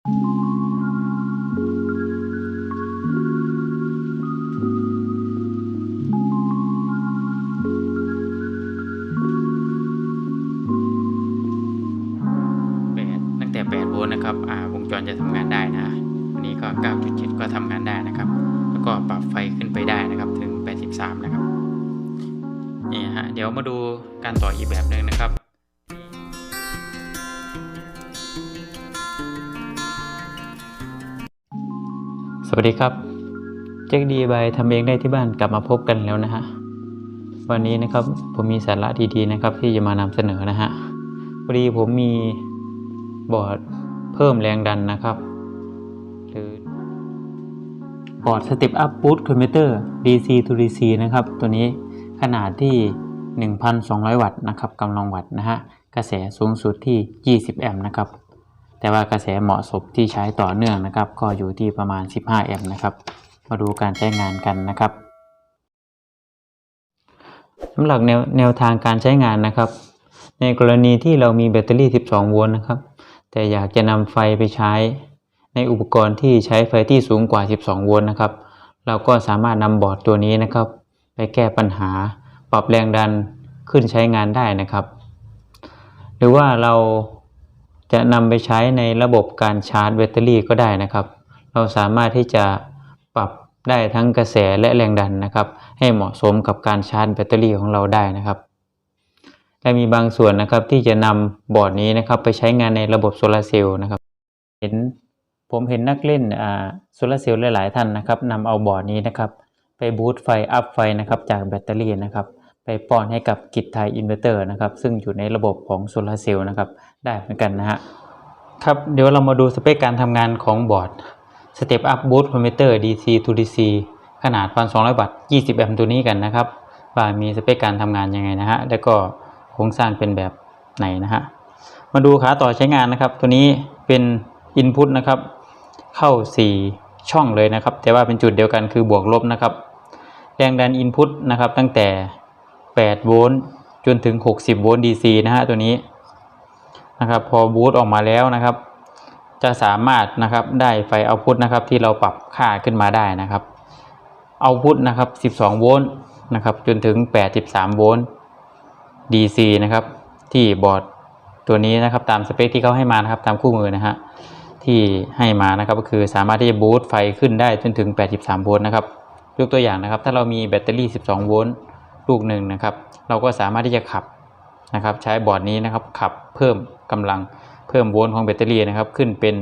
แปดตั้งแต่8โวลต์นะครับอ่าวงจรจะทำงานได้นะอันนี้ก็ 9.7 ก็ทำงานได้นะครับ แล้วก็ปรับไฟขึ้นไปได้นะครับถึง 83 นะครับนี่ฮะเดี๋ยวมาดูการต่ออีกแบบหนึ่งนะครับ สวัสดีครับเจ๊กดีบายทำเองได้ที่บ้านกลับมาพบกันแล้วนะฮะวันนี้นะครับผมมีสาระดีๆนะครับ ที่จะมานำเสนอนะฮะพอดีผมมีบอร์ดเพิ่มแรงดันนะครับ หรือบอร์ด Step Up Boost Converter DC to DC นะครับ ตัวนี้ขนาดที่ 1,200 วัตต์นะครับกำลังวัตต์นะฮะกระแสสูงสุดที่ 20 แอมป์นะครับ แต่ว่ากระแสเหมาะสมที่ใช้ต่อเนื่องนะครับ ก็อยู่ที่ประมาณ 15 แอมป์นะครับ มาดูการใช้งานกันนะครับสำหรับแนวแนวทางการใช้งานนะครับ ในกรณีที่เรามีแบตเตอรี่ 12 โวลต์นะครับ แต่อยากจะนำไฟไปใช้ ในอุปกรณ์ที่ใช้ไฟที่สูงกว่า 12 โวลต์นะครับ เราก็สามารถนำบอร์ดตัวนี้นะครับ ไปแก้ปัญหาปรับแรงดันขึ้นใช้งานได้นะครับ หรือว่าเรา จะนำไปใช้ในระบบการชาร์จแบตเตอรี่ก็ได้นะครับ เราสามารถที่จะปรับได้ทั้งกระแสและแรงดันนะครับ ให้เหมาะสมกับการชาร์จแบตเตอรี่ของเราได้นะครับ และมีบางส่วนนะครับที่จะนำบอร์ดนี้นะครับไปใช้งานในระบบโซลาร์เซลล์นะครับเห็นผมเห็นนักเล่นโซลาร์เซลล์หลาย ๆ ท่านนะครับนำเอาบอร์ดนี้นะครับ ไปบูตไฟอัพไฟนะครับจากแบตเตอรี่นะครับ ไปป้อนให้กับกิจไทยอินเวอร์เตอร์นะครับ ซึ่งอยู่ในระบบของโซลาร์เซลล์นะครับ ได้เหมือนกันนะฮะครับเดี๋ยวเรามาดูสเปคการทำงานของบอร์ด Step Up Boost Converter DC to DC ขนาด 1,200 วัตต์ 20 แอมป์ตัวนี้กันนะครับ ว่ามีสเปคการทำงานยังไงนะฮะ แล้วก็โครงสร้างเป็นแบบไหนนะฮะ มาดูขาต่อใช้งานนะครับ ตัวนี้เป็น Input นะครับ เข้า 4 ช่องเลยนะครับ แต่ว่าเป็นจุดเดียวกันคือบวกลบนะครับ แรงดัน Input นะครับตั้งแต่ 8 โวลต์จนถึง 60 โวลต์ DC นะฮะตัวนี้ นะครับ พอบูตออกมาแล้วนะครับ จะสามารถนะครับได้ไฟเอาพุทนะครับที่เราปรับค่าขึ้นมาได้นะครับเอาพุทนะครับ 12 โวลต์นะครับ จนถึง 83 โวลต์ DC นะครับ ที่บอร์ดตัวนี้นะครับ ตามสเปคที่เขาให้มานะครับ ตามคู่มือนะฮะที่ให้มานะครับก็คือสามารถที่จะบูตไฟขึ้นได้จนถึง 83 โวลต์นะครับยกตัวอย่างนะครับ ถ้าเรามีแบตเตอรี่ 12 โวลต์ลูกหนึ่งนะครับ เราก็สามารถที่จะขับ นะครับใช้บอร์ดนี้นะครับขับเพิ่มกำลังเพิ่มโวลต์ของแบตเตอรี่นะครับขึ้นเป็น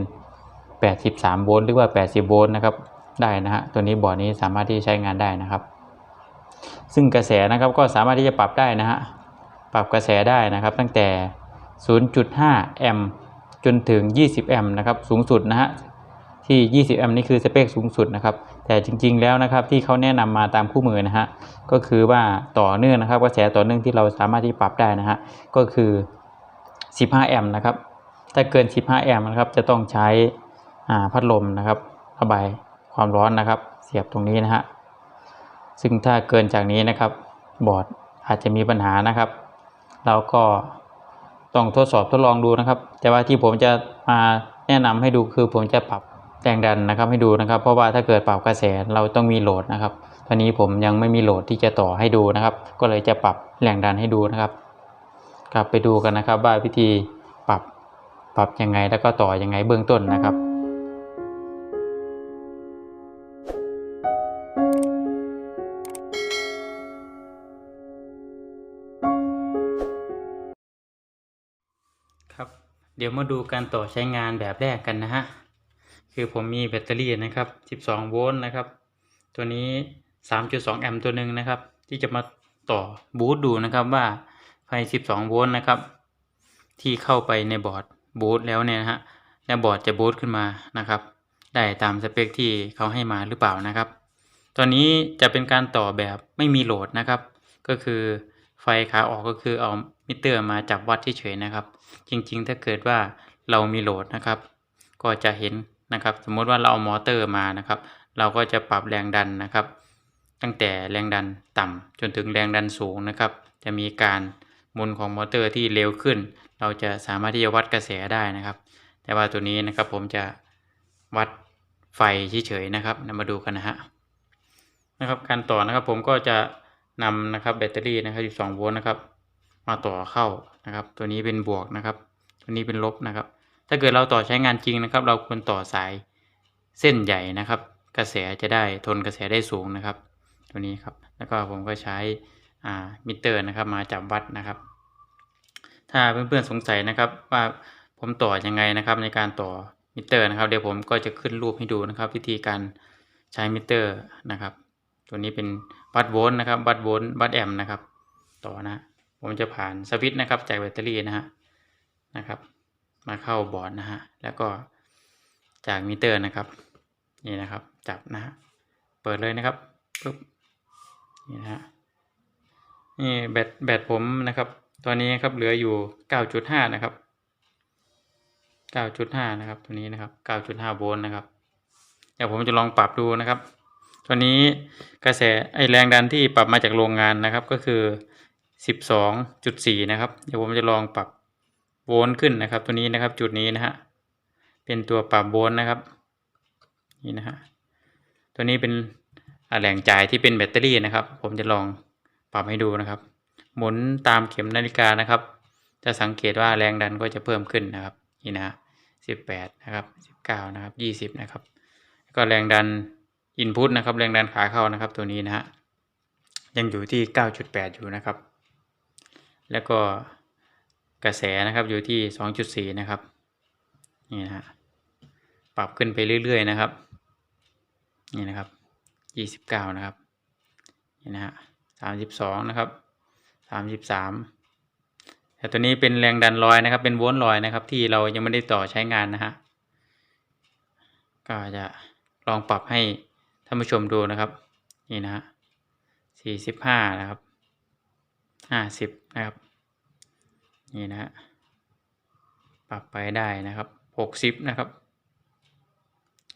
83 โวลต์หรือว่า 80 โวลต์นะครับได้นะฮะตัวนี้บอร์ดนี้สามารถที่จะใช้งานได้นะครับ ซึ่งกระแสนะครับก็สามารถที่จะปรับได้นะฮะปรับกระแสได้นะครับ ตั้งแต่ 0.5 แอมป์จนถึง 20 แอมป์นะครับสูงสุดนะฮะที่ 20 แอมป์นี่คือสเปคสูงสุดนะครับ แต่จริงๆแล้วนะครับที่เขาแนะนำมาตามคู่มือนะฮะก็คือว่าต่อเนื่องนะครับกระแสต่อเนื่องที่เราสามารถที่ปรับได้นะฮะก็คือ 15 แอมป์นะครับถ้าเกิน 15 แอมป์นะครับจะต้องใช้อ่าพัดลมนะครับระบายความร้อนนะครับเสียบตรงนี้นะฮะซึ่งถ้าเกินจากนี้นะครับบอร์ดอาจจะมีปัญหานะครับ เราก็ต้องทดสอบทดลองดูนะครับ แต่ว่าที่ผมจะมาแนะนำให้ดูคือผมจะปรับ แรงดันนะครับให้ดูนะครับ เพราะว่าถ้าเกิดปรับกระแสเราต้องมีโหลดนะครับตอนนี้ผมยังไม่มีโหลดที่จะต่อให้ดูนะครับ ก็เลยจะปรับแรงดันให้ดูนะครับกลับไปดูกันนะครับว่าวิธีปรับปรับยังไงแล้วก็ต่อยังไงเบื้องต้นนะครับครับ เดี๋ยวมาดูการต่อใช้งานแบบแรกกันนะฮะ คือผมมีแบตเตอรี่นะครับ 12 โวลต์นะครับ ตัวนี้ 3.2 แอมป์ตัวหนึ่งนะครับ ที่จะมาต่อบูตดูนะครับว่าไฟ 12 โวลต์นะครับ ที่เข้าไปในบอร์ดบูตแล้วเนี่ยนะฮะแล้วบอร์ดจะบูตขึ้นมานะครับ ได้ตามสเปคที่เขาให้มาหรือเปล่านะครับ ตอนนี้จะเป็นการต่อแบบไม่มีโหลดนะครับ ก็คือไฟขาออกก็คือเอามิเตอร์มาจับวัดเฉยๆนะครับ จริงๆ ถ้าเกิดว่าเรามีโหลดนะครับ ก็จะเห็น นะครับ สมมติว่าเราเอามอเตอร์มานะครับ เราก็จะปรับแรงดันนะครับ ตั้งแต่แรงดันต่ำจนถึงแรงดันสูงนะครับ จะมีการหมุนของมอเตอร์ที่เร็วขึ้น เราจะสามารถที่จะวัดกระแสได้นะครับ แต่ว่าตัวนี้นะครับผมจะวัดไฟเฉยๆนะครับนำมาดูกันนะฮะนะครับการต่อนะครับผมก็จะนำนะครับแบตเตอรี่นะครับ12โวลต์นะครับ มาต่อเข้านะครับ ตัวนี้เป็นบวกนะครับ ตัวนี้เป็นลบนะครับ ถ้าเกิดเราต่อใช้งานจริงนะครับ เราควรต่อสายเส้นใหญ่นะครับ กระแสจะได้ทนกระแสได้สูงนะครับ ตัวนี้ครับ แล้วก็ผมก็ใช้มิเตอร์นะครับ มาจับวัดนะครับ ถ้าเพื่อนๆสงสัยนะครับว่าผมต่อยังไงนะครับ ในการต่อมิเตอร์นะครับ เดี๋ยวผมก็จะขึ้นรูปให้ดูนะครับ วิธีการใช้มิเตอร์นะครับ ตัวนี้เป็นวัดโวลต์นะครับวัดโวลต์วัดแอมป์นะครับ ต่อนะ ผมจะผ่านสวิตช์นะครับจากแบตเตอรี่นะฮะนะครับ มาเข้าบอร์ดนะฮะ แล้วก็จากมิเตอร์นะครับ นี่นะครับ จับนะฮะ เปิดเลยนะครับปุ๊บนี่นะฮะ นี่แบตแบตผมนะครับ ตอนนี้ครับเหลืออยู่ 9.5 นะครับ 9.5 นะครับ ตัวนี้นะครับ 9.5 โวลต์นะครับ เดี๋ยวผมจะลองปรับดูนะครับตัวนี้กระแสไอแรงดันที่ปรับมาจากโรงงานนะครับก็คือ 12.4 นะครับ เดี๋ยวผมจะลองปรับ โวลต์ขึ้นนะครับ ตัวนี้นะครับจุดนี้นะฮะเป็นตัวปรับโวลต์นะครับนี่นะฮะตัวนี้เป็นแหล่งจ่ายที่เป็นแบตเตอรี่นะครับ ผมจะลองปรับให้ดูนะครับ หมุนตามเข็มนาฬิกานะครับ จะสังเกตว่าแรงดันก็จะเพิ่มขึ้นนะครับนี่นะฮะ18นะครับ19นะครับ20นะครับก็แรงดันอินพุตนะครับ แรงดันขาเข้านะครับ ตัวนี้นะฮะยังอยู่ที่9.8อยู่นะครับ แล้วก็ กระแสนะครับอยู่ที่2.4นะครับนี่นะฮะปรับขึ้นไปเรื่อยๆนะครับนี่นะครับ29นะครับนี่นะฮะ32นะครับ33แต่ตัวนี้เป็นแรงดันลอยนะครับ เป็นวลต์ลอยนะครับ ที่เรายังไม่ได้ต่อใช้งานนะฮะก็จะลองปรับให้ท่านผู้ชมดูนะครับนี่นะฮะ45นะครับ50นะครับ นี่นะฮะปรับไปได้นะครับ60นะครับ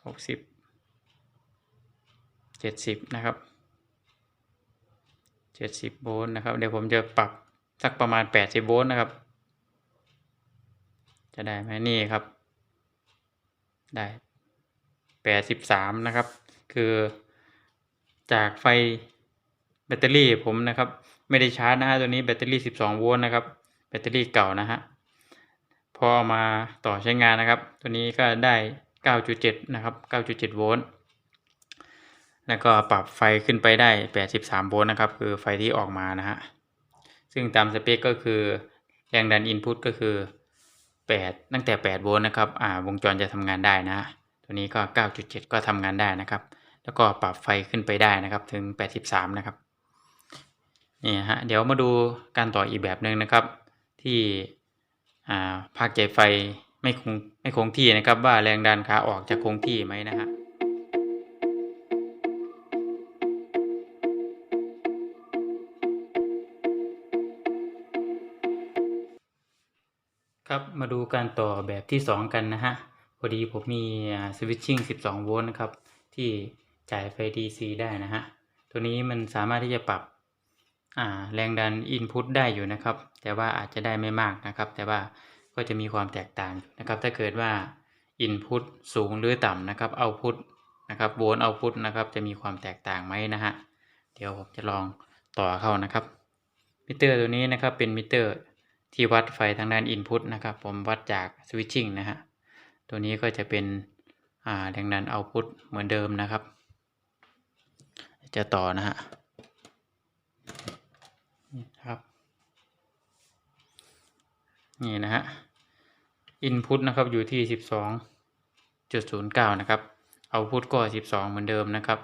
60 70นะครับ70โวลต์นะครับ เดี๋ยวผมจะปรับสักประมาณ80โวลต์นะครับ จะได้ไหมนี่ครับ ได้83นะครับ คือจากไฟแบตเตอรี่ผมนะครับ ไม่ได้ชาร์จนะฮะตัวนี้แบตเตอรี่12โวลต์นะครับ แบตเตอรี่เก่านะฮะพอเอามาต่อใช้งานนะครับ ตัวนี้ก็ได้ 9.7 นะครับ 9.7 โวลต์แล้วก็ปรับไฟขึ้นไปได้ 83 โวลต์นะครับ คือไฟที่ออกมานะฮะซึ่งตามสเปคก็คือแรงดันอินพุตก็คือ 8 ตั้งแต่ 8 โวลต์นะครับอ่าวงจรจะทำงานได้นะฮะตัวนี้ก็ 9.7 ก็ทำงานได้นะครับ แล้วก็ปรับไฟขึ้นไปได้นะครับถึง 83 นะครับนี่ฮะเดี๋ยวมาดูการต่ออีกแบบหนึ่งนะครับ ที่ภาคใจไฟไม่คงไม่คงที่นะครับ ว่าแรงดันขาออกจะคงที่ไหมนะฮะครับมาดูการต่อแบบที่ 2 กันนะฮะพอดีผมมีสวิตชิ่ง 12 โวลต์นะครับ ที่จ่ายไฟ DC ได้นะฮะ ตัวนี้มันสามารถที่จะปรับ แรงดันอินพุตได้อยู่นะครับ แต่ว่าอาจจะได้ไม่มากนะครับ แต่ว่าก็จะมีความแตกต่างนะครับ ถ้าเกิดว่าอินพุตสูงหรือต่ำนะครับเอาพุตนะครับโวลต์เอาพุตนะครับ จะมีความแตกต่างไหมนะฮะเดี๋ยวผมจะลองต่อเข้านะครับ มิเตอร์ตัวนี้นะครับเป็นมิเตอร์ที่วัดไฟทางด้านอินพุตนะครับ ผมวัดจากสวิตชิ่งนะฮะตัวนี้ก็จะเป็นแรงดันเอาพุตเหมือนเดิมนะครับ จะต่อนะฮะ นี่นะครับ นี่นะฮะอินพุตนะครับอยู่ที่สิบสองจุดศูนย์เก้านะครับเอาพุตก็สิบสองเหมือนเดิมนะครับ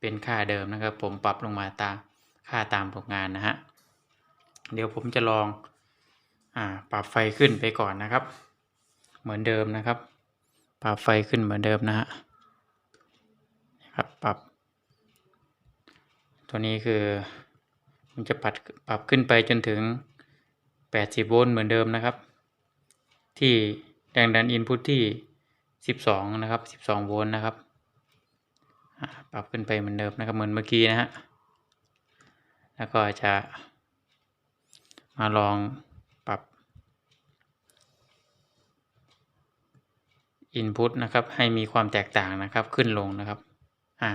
เป็นค่าเดิมนะครับ ผมปรับลงมาตามค่าตามโรงานนะฮะ เดี๋ยวผมจะลองอ่าปรับไฟขึ้นไปก่อนนะครับ เหมือนเดิมนะครับ ปรับไฟขึ้นเหมือนเดิมนะฮะนะครับปรับ ตัวนี้คือ มันจะปรับปรับขึ้นไปจนถึง 80 โวลต์เหมือนเดิมนะครับ ที่แรงดันอินพุตที่ 12 นะครับ 12 โวลต์นะครับปรับขึ้นไปเหมือนเดิมนะครับเหมือนเมื่อกี้นะฮะแล้วก็จะมาลองปรับ input นะครับให้มีความแตกต่างนะครับขึ้นลงนะครับอ่า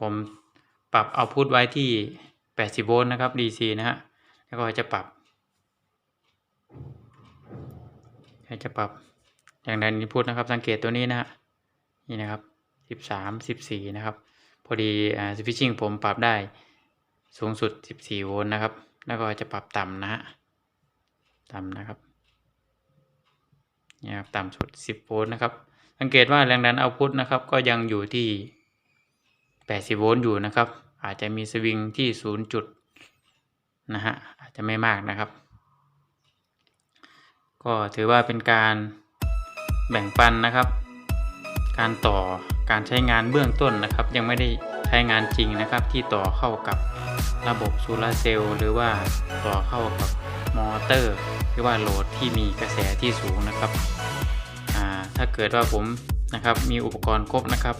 ผมปรับ output ไว้ที่ 80 โวลต์นะครับ DC นะฮะ แล้วก็จะปรับจะปรับ อย่างดัน input นะครับ สังเกตตัวนี้นะฮะ นี่นะครับ 13 14 นะครับ พอดีอ่า switching ผมปรับได้สูงสุด 14 โวลต์นะครับ แล้วก็จะปรับต่ำนะฮะ ต่ำนะครับนี่ครับต่ำสุด 10 โวลต์นะครับ สังเกตว่าแรงดันเอาพุทนะครับ ก็ยังอยู่ที่ 80 โวลต์อยู่นะครับ อาจจะมีสวิงที่0จุดนะฮะอาจจะไม่มากนะครับ ก็ถือว่าเป็นการแบ่งปันนะครับ การต่อการใช้งานเบื้องต้นนะครับ ยังไม่ได้ใช้งานจริงนะครับ ที่ต่อเข้ากับระบบโซลาร์เซลล์หรือว่าต่อเข้ากับมอเตอร์ หรือว่าโหลดที่มีกระแสที่สูงนะครับถ้าเกิดว่าผมนะครับมีอุปกรณ์ครบนะครับ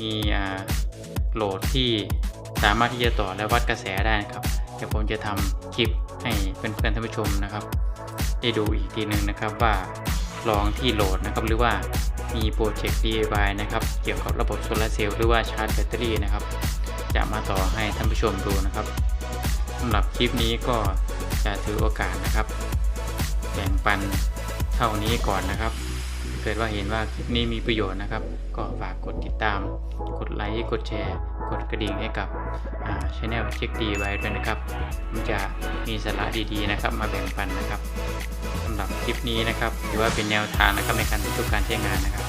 มีอ่า โหลดที่สามารถที่จะต่อและวัดกระแสได้นะครับเดี๋ยวผมจะทำคลิปให้เพื่อนๆท่านผู้ชมนะครับ ได้ดูอีกทีหนึ่งนะครับว่าลองที่โหลดนะครับหรือว่ามีโปรเจกต์ DIY นะครับเกี่ยวกับระบบโซลาร์เซลล์หรือว่าชาร์จแบตเตอรี่นะครับ จะมาต่อให้ท่านผู้ชมดูนะครับสำหรับคลิปนี้ก็จะถือโอกาสนะครับแบ่งปันเท่านี้ก่อนนะครับ เกิดว่าเห็นว่าคลิปนี้มีประโยชน์นะครับ ก็ฝากกดติดตาม กดไลค์กดแชร์ กดกระดิ่งให้กับช anel เช็คดีไว้ด้วยนะครับมันจะมีสาระดีๆนะครับ มาแบ่งปันนะครับสำหรับคลิปนี้นะครับถือว่าเป็นแนวทางนะครับในการทุกการใช้งานนะครับ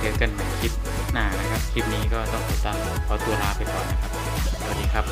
เจอกันใหม่คลิปหน้านะครับ คลิปนี้ก็ต้องขอตัวขอตัวลาไปก่อนนะครับ สวัสดีครับ